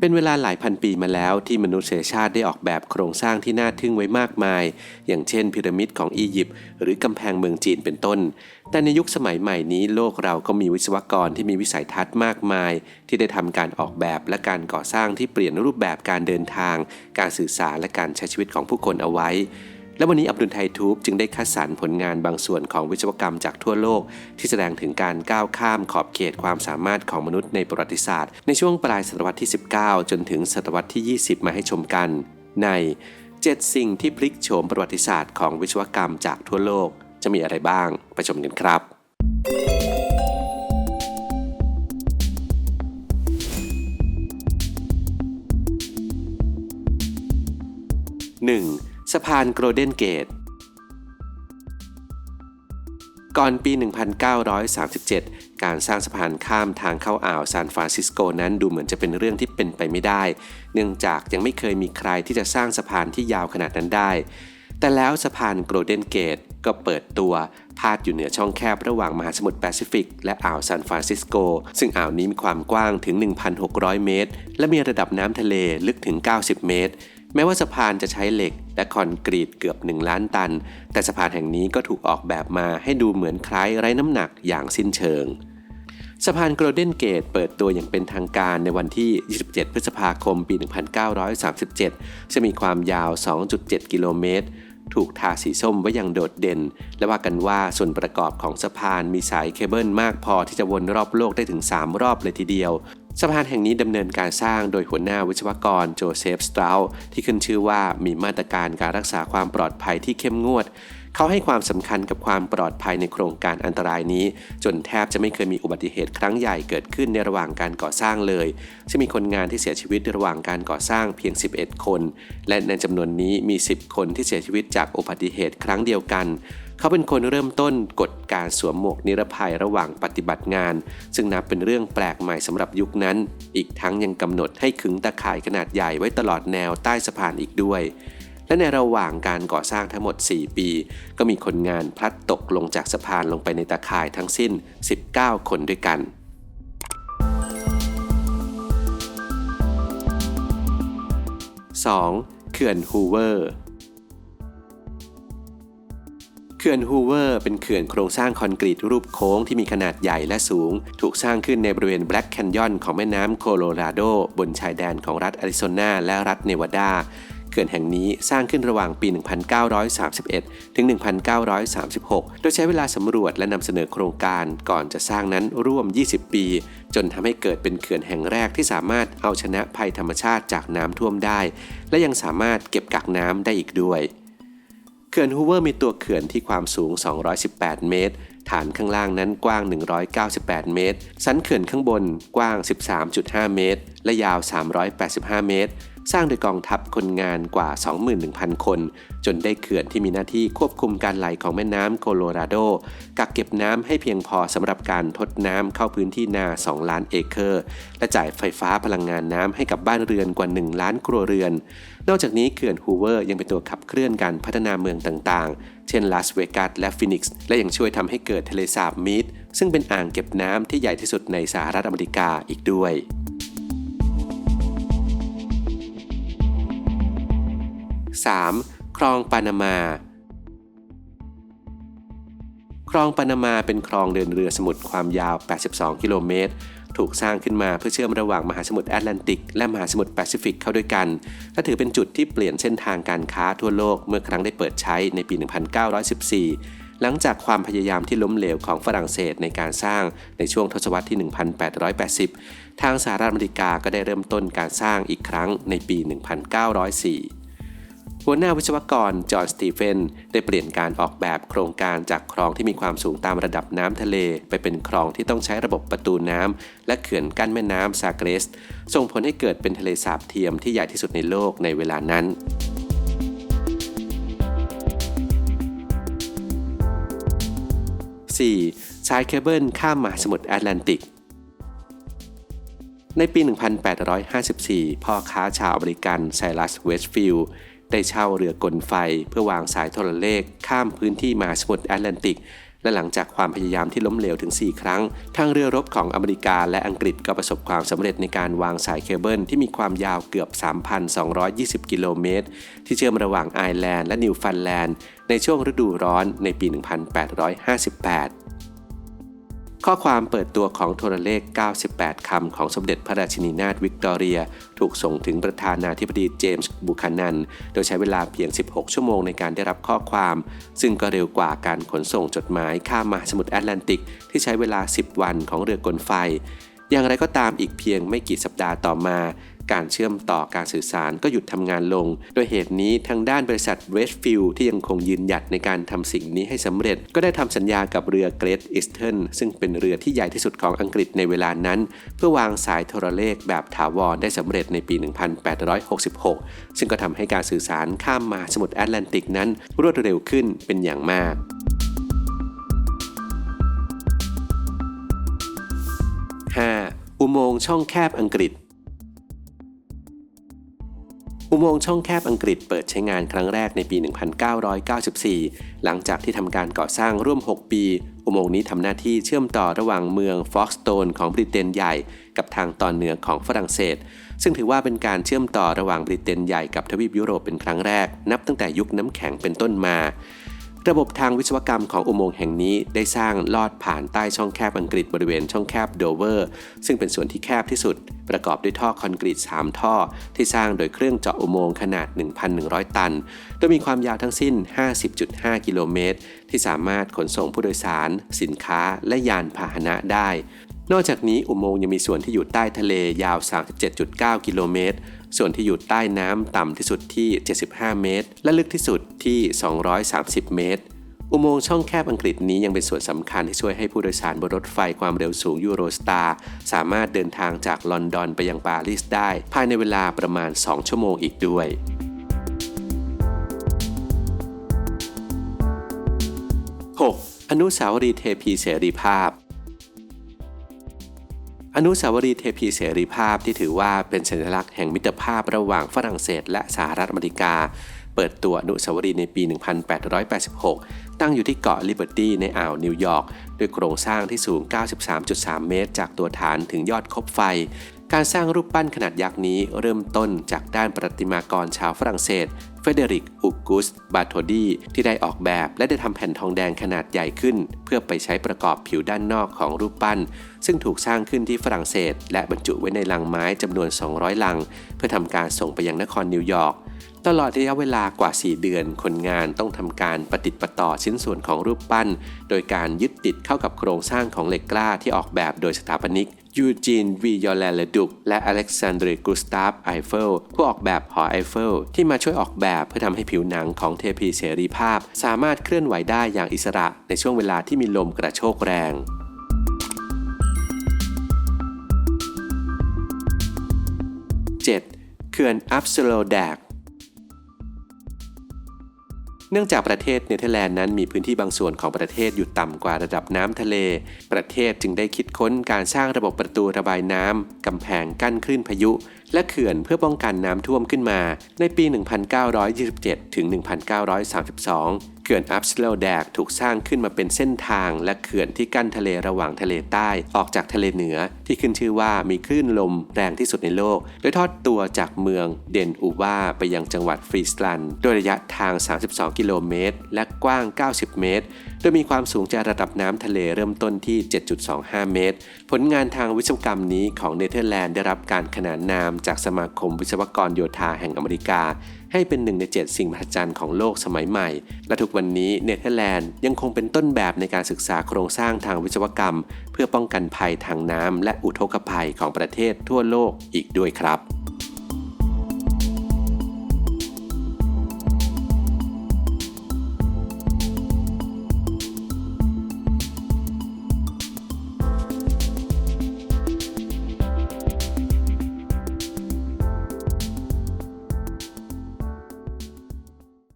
เป็นเวลาหลายพันปีมาแล้วที่มนุษยชาติได้ออกแบบโครงสร้างที่น่าทึ่งไว้มากมาย อย่างเช่นพีระมิดของอียิปต์หรือกำแพงเมืองจีนเป็นต้น แต่ในยุคสมัยใหม่นี้โลกเราก็มีวิศวกรที่มีวิสัยทัศน์มากมาย ที่ได้ทำการออกแบบและการก่อสร้างที่เปลี่ยนรูปแบบการเดินทาง การสื่อสารและการใช้ชีวิตของผู้คนเอาไว้ และวันนี้อับดุลไททูบจึงได้คัดสรรผลงานบางส่วนของวิศวกรรมจากทั่วโลก ที่แสดงถึงการก้าวข้ามขอบเขตความสามารถของมนุษย์ในประวัติศาสตร์ ในช่วงปลายศตวรรษที่ 19 จนถึงศตวรรษที่ 20 มาให้ชมกัน ใน 7 สิ่งที่พลิกโฉมประวัติศาสตร์ของวิศวกรรมจากทั่วโลก จะมีอะไรบ้าง ไปชมกันครับ 1. สะพานโกลเด้นเกต ก่อนปี 1937 การสร้างสะพานข้ามทางเข้าอ่าวซานฟรานซิสโกนั้นดูเหมือนจะเป็นเรื่องที่เป็นไปไม่ได้ เนื่องจากยังไม่เคยมีใครที่จะสร้างสะพานที่ยาวขนาดนั้นได้ แต่แล้วสะพานโกลเด้นเกตก็เปิดตัวพาดอยู่เหนือช่องแคบระหว่างมหาสมุทรแปซิฟิก และอ่าวซานฟรานซิสโก ซึ่งอ่าวนี้มีความกว้างถึง 1,600 เมตร และมีระดับน้ำทะเลลึกถึง 90 เมตร แม้ว่าสะพานจะใช้เหล็กและคอนกรีตเกือบ 1 ล้านตัน แต่สะพานแห่งนี้ก็ถูกออกแบบมาให้ดูเหมือนคล้ายไร้น้ำหนักอย่างสิ้นเชิง สะพานโกลเด้นเกตเปิดตัวอย่างเป็นทางการในวันที่ 27 พฤษภาคม ปี 1937 จะมีความยาว 2.7 กิโลเมตร ถูกทาสีส้มไว้อย่างโดดเด่น และว่ากันว่าส่วนประกอบของสะพานมีสายเคเบิลมากพอที่จะวนรอบโลกได้ถึง 3 รอบเลยทีเดียว สะพานแห่งนี้ดำเนินการสร้างโดยหัวหน้าวิศวกรโจเซฟสตราลที่ขึ้นชื่อว่ามีมาตรการการรักษาความปลอดภัยที่เข้มงวด เขาให้ความสำคัญกับความปลอดภัยในโครงการอันตรายนี้ จนแทบจะไม่เคยมีอุบัติเหตุครั้งใหญ่เกิดขึ้นในระหว่างการก่อสร้างเลยจะมีคนงานที่เสียชีวิตระหว่างการก่อสร้างเพียง 11 คน และในจำนวนนี้มี 10 คนที่เสียชีวิตจากอุบัติเหตุครั้งเดียวกัน เขาเป็นคนเริ่มต้นกฎการสวมหมวกนิรภัยระหว่างปฏิบัติงาน ซึ่งนับเป็นเรื่องแปลกใหม่สำหรับยุคนั้น อีกทั้งยังกำหนดให้ขึงตะข่ายขนาดใหญ่ไว้ตลอดแนวใต้สะพานอีกด้วย และในระหว่างการก่อสร้างทั้งหมด 4 ปี ก็มีคนงานพลัดตกลงจากสะพานลงไปในตะข่ายทั้งสิ้น 19 คนด้วยกัน 2. เขื่อนฮูเวอร์ ขื่อนฮูเวอร์เป็นเขื่อนโครงสร้างคอนกรีตรูปโค้งที่มีขนาดใหญ่และสูง ถูกสร้างขึ้นในบริเวณแบล็กแคนยอนของแม่น้ำโคโลราโด บนชายแดนของรัฐแอริโซนาและรัฐเนวาดาเขื่อนแห่งนี้สร้างขึ้นระหว่างปี 1931 ถึง 1936 โดยใช้เวลาสำรวจและนำเสนอโครงการก่อนจะสร้างนั้นร่วม 20 ปี จนทำให้เกิดเป็นเขื่อนแห่งแรกที่สามารถเอาชนะภัยธรรมชาติจากน้ำท่วมได้ และยังสามารถเก็บกักน้ำได้อีกด้วย ขื่อนฮูเวอร์มีตัวเขื่อนที่ความสูง 218 เมตร ฐานข้างล่างนั้นกว้าง 198 เมตร สันเขื่อนข้างบนกว้าง 13.5 เมตร และยาว 385 เมตร สร้างโดยกองทัพคนงานกว่า 21,000 คน จนได้เขื่อนที่มีหน้าที่ควบคุมการไหลของแม่น้ำโคโลราโด กักเก็บน้ำให้เพียงพอสำหรับการทดน้ำเข้าพื้นที่นา 2 ล้านเอเคอร์ และจ่ายไฟฟ้าพลังงานน้ำให้กับบ้านเรือนกว่า 1 ล้านครัวเรือน นอกจากนี้เขื่อนฮูเวอร์ยังเป็นตัวขับเคลื่อนการพัฒนาเมืองต่างๆ เช่นลาสเวกัสและฟินิกซ์ และยังช่วยทำให้เกิดทะเลสาบมีดซึ่งเป็นอ่างเก็บน้ำที่ใหญ่ที่สุดในสหรัฐอเมริกาอีกด้วย 3. คลองปานามา คลองปานามาเป็นคลองเดินเรือสมุทรความยาว 82 กิโลเมตร ถูกสร้างขึ้นมาเพื่อเชื่อมระหว่างมหาสมุทรแอตแลนติก และมหาสมุทรแปซิฟิกเข้าด้วยกัน และถือเป็นจุดที่เปลี่ยนเส้นทางการค้าทั่วโลกเมื่อครั้งได้เปิดใช้ในปี 1914หลังจากความพยายามที่ล้มเหลวของฝรั่งเศสในการสร้างในช่วงทศวรรษที่ 1880 ทางสหรัฐอเมริกาก็ได้เริ่มต้นการสร้างอีกครั้งในปี 1904 หัวหน้าวิศวกร จอห์นสตีเฟน ได้เปลี่ยนการออกแบบโครงการจากคลองที่มีความสูงตามระดับน้ำทะเล ไปเป็นคลองที่ต้องใช้ระบบประตูน้ำและเขื่อนกั้นแม่น้ำซาเกรส ส่งผลให้เกิดเป็นทะเลสาบเทียมที่ใหญ่ที่สุดในโลกในเวลานั้น 4. สายเคเบิลข้ามมหาสมุทรแอตแลนติก ในปี 1854 พ่อค้าชาวอเมริกันไซรัสเวสต์ฟิลด์ ได้เช่าเรือกลไฟเพื่อวางสายโทรเลข ข้ามพื้นที่มหาสมุทรแอตแลนติก และหลังจากความพยายามที่ล้มเหลวถึง 4 ครั้ง ทางเรือรบของอเมริกาและอังกฤษก็ประสบความสำเร็จในการวางสายเคเบิลที่มีความยาวเกือบ 3,220 กิโลเมตร ที่เชื่อมระหว่างไอร์แลนด์และนิวฟันแลนด์ในช่วงฤดูร้อนในปี 1858 ข้อความเปิดตัวของโทรเลข 98 คำของสมเด็จพระราชินีนาถวิกตอเรีย ถูกส่งถึงประธานาธิบดีเจมส์บุคานัน โดยใช้เวลาเพียง 16 ชั่วโมงในการได้รับข้อความ ซึ่งก็เร็วกว่าการขนส่งจดหมายข้ามมหาสมุทรแอตแลนติก ที่ใช้เวลา 10 วันของเรือกลไฟ อย่างไรก็ตามอีกเพียงไม่กี่สัปดาห์ต่อมา การเชื่อมต่อการสื่อสารก็หยุดทำงานลง โดยเหตุนี้ทางด้านบริษัทเวสฟิลที่ยังคงยืนหยัดในการทำสิ่งนี้ให้สำเร็จ ก็ได้ทำสัญญากับเรือเกรทอิสเทิร์นซึ่งเป็นเรือที่ใหญ่ที่สุดของอังกฤษในเวลานั้น เพื่อวางสายโทรเลขแบบถาวรได้สำเร็จในปี 1866 ซึ่งก็ทำให้การสื่อสารข้ามมาสมุทรแอตแลนติกนั้น รวดเร็วขึ้นเป็นอย่างมากอุโมงค์ช่องแคบอังกฤษ อุโมงค์ช่องแคบอังกฤษเปิดใช้งานครั้งแรกในปี 1994 หลังจากที่ทำการก่อสร้างร่วม 6 ปี อุโมงค์นี้ทำหน้าที่เชื่อมต่อระหว่างเมืองฟ็อกสโตนของบริเตนใหญ่ กับทางตอนเหนือของฝรั่งเศส ซึ่งถือว่าเป็นการเชื่อมต่อระหว่างบริเตนใหญ่กับทวีปยุโรปเป็นครั้งแรก นับตั้งแต่ยุคน้ำแข็งเป็นต้นมา ระบบทางวิศวกรรมของอุโมงค์แห่งนี้ได้สร้างลอดผ่านใต้ช่องแคบอังกฤษบริเวณช่องแคบโดเวอร์ ซึ่งเป็นส่วนที่แคบที่สุด ประกอบด้วยท่อคอนกรีต 3 ท่อ ที่สร้างโดยเครื่องเจาะอุโมงค์ขนาด 1,100 ตัน โดยมีความยาวทั้งสิ้น 50.5 กิโลเมตร ที่สามารถขนส่งผู้โดยสาร สินค้า และยานพาหนะได้ นอกจากนี้อุโมงค์ยังมีส่วนที่อยู่ใต้ทะเลยาว 37.9 กิโลเมตร ส่วนที่อยู่ใต้น้ำต่ำที่สุดที่ 75 เมตร และลึกที่สุดที่ 230 เมตร อุโมงค์ช่องแคบอังกฤษนี้ยังเป็นส่วนสำคัญที่ช่วยให้ผู้โดยสารบนรถไฟความเร็วสูงยูโรสตาร์สามารถเดินทางจากลอนดอนไปยังปารีสได้ ภายในเวลาประมาณ 2 ชั่วโมงอีกด้วย 6. อนุสาวรีย์เทพีเสรีภาพ อนุสาวรีย์เทพีเสรีภาพที่ถือว่าเป็นสัญลักษณ์แห่งมิตรภาพระหว่างฝรั่งเศส และสหรัฐอเมริกา เปิดตัวอนุสาวรีย์ในปี 1886 ตั้งอยู่ที่เกาะลิเบอร์ตี้ในอ่าวนิวยอร์กด้วยโครงสร้างที่สูง 93.3 เมตร จากตัวฐานถึงยอดคบไฟ การสร้างรูปปั้นขนาดยักษ์นี้เริ่มต้นจากด้านประติมากรชาวฝรั่งเศส เฟเดริกอุกุส บาโทดี ที่ได้ออกแบบและได้ทำแผ่นทองแดงขนาดใหญ่ขึ้น เพื่อไปใช้ประกอบผิวด้านนอกของรูปปั้น ซึ่งถูกสร้างขึ้นที่ฝรั่งเศส และบรรจุไว้ในลังไม้จำนวน 200 ลัง เพื่อทำการส่งไปยังนครนิวยอร์กตลอดระยะเวลากว่า 4 เดือน คนงานต้องทำการประติดประต่อชิ้นส่วนของรูปปั้น โดยการยึดติดเข้ากับโครงสร้างของเหล็กกล้าที่ออกแบบโดยสถาปนิก ยูจีนวียอลเลดุกและอเล็กซานดรีกุสตาฟไอเฟลผู้ออกแบบหอไอเฟลที่มาช่วยออกแบบเพื่อทำให้ผิวหนังของเทพีเสรีภาพ สามารถเคลื่อนไหวได้อย่างอิสระในช่วงเวลาที่มีลมกระโชกแรงเขื่อนอัฟสโลแดก นื่องจากประเทศเนเธอร์แลนด์นั้นมีพื้นที่บางส่วนของประเทศอยู่ต่ำกว่าระดับน้ำทะเล ประเทศจึงได้คิดค้นการสร้างระบบประตูระบายน้ำกำแพงกั้นคลื่นพายุ และเขื่อนเพื่อป้องกันน้ำท่วมขึ้นมา ในปี 1927 ถึง 1932 เขื่อนอัพสโลแดกถูกสร้างขึ้นมาเป็นเส้นทาง และเขื่อนที่กั้นทะเลระหว่างทะเลใต้ ออกจากทะเลเหนือที่ขึ้นชื่อว่ามีคลื่นลมแรงที่สุดในโลก โดยทอดตัวจากเมืองเดนอูวาไปยังจังหวัดฟรีสลันด์โดยระยะทาง 32 กิโลเมตร และกว้าง 90 เมตรโดยมีความสูงจากระดับน้ำทะเลเริ่มต้นที่ 7.25 เมตร ผลงานทางวิศวกรรมนี้ของเนเธอร์แลนด์ได้รับการขนานนามจากสมาคมวิศวกรโยธาแห่งอเมริกา ให้เป็นหนึ่งใน 7 สิ่งมหัศจรรย์ของโลกสมัยใหม่ และทุกวันนี้เนเธอร์แลนด์ยังคงเป็นต้นแบบในการศึกษาโครงสร้างทางวิศวกรรม เพื่อป้องกันภัยทางน้ำและอุทกภัยของประเทศทั่วโลกอีกด้วยครับ